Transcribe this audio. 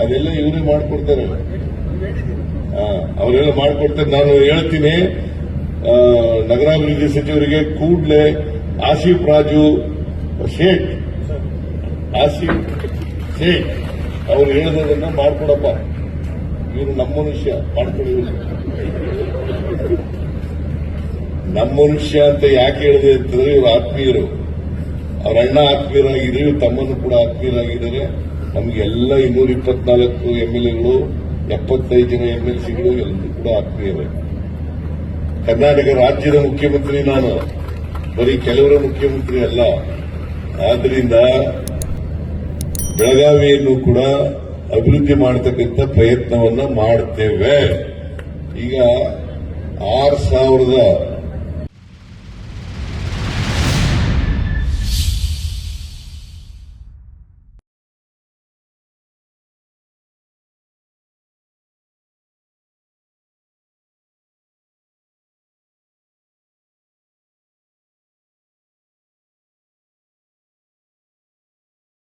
ಅದೆಲ್ಲ ಇವರೇ ಮಾಡ್ಕೊಡ್ತಾರೆ. ಅವರೆಲ್ಲ ಮಾಡ್ಕೊಡ್ತಾರೆ. ನಾನು ಹೇಳ್ತೀನಿ ನಗರಾಭಿವೃದ್ಧಿ ಸಚಿವರಿಗೆ ಕೂಡ್ಲೆ ಆಸಿಫ್ ರಾಜು ಶೇಖ್ ಆಸಿಫ್ ಶೇಖ್ ಅವ್ರು ಹೇಳೋದನ್ನ ಮಾಡ್ಕೊಡಪ್ಪ. ಇವರು ನಮ್ಮ ಮನುಷ್ಯ ಇವ್ರು. ನಮ್ಮ ಮನುಷ್ಯ ಅಂತ ಯಾಕೆ ಹೇಳಿದೆ ಅಂತಂದ್ರೆ ಇವರು ಆತ್ಮೀಯರು. ಅವ್ರ ಅಣ್ಣ ಆತ್ಮೀಯರಾಗಿದ್ರೆ ಇವ್ರ ತಮ್ಮನ್ನು ಕೂಡ ಆತ್ಮೀಯರಾಗಿದ್ದಾರೆ. ನಮಗೆಲ್ಲ ಇನ್ನೂರ ಇಪ್ಪತ್ನಾಲ್ಕು ಎಂ ಎಲ್ ಎಗಳು, ಎಪ್ಪತ್ತೈದು ಜನ ಎಂ ಎಲ್ ಸಿಗಳು, ಎಲ್ಲರೂ ಕೂಡ ಆತ್ಮೀಯರೇ. ಕರ್ನಾಟಕ ರಾಜ್ಯದ ಮುಖ್ಯಮಂತ್ರಿ ನಾನು. ಬರೀ ಕೆಲವರ ಮುಖ್ಯಮಂತ್ರಿ ಅಲ್ಲ. ಆದ್ರಿಂದ ಬೆಳಗಾವಿಯನ್ನು ಕೂಡ ಅಭಿವೃದ್ಧಿ ಮಾಡತಕ್ಕಂತ ಪ್ರಯತ್ನವನ್ನ ಮಾಡ್ತೇವೆ. ಈಗ ಆರು ಸಾವಿರದ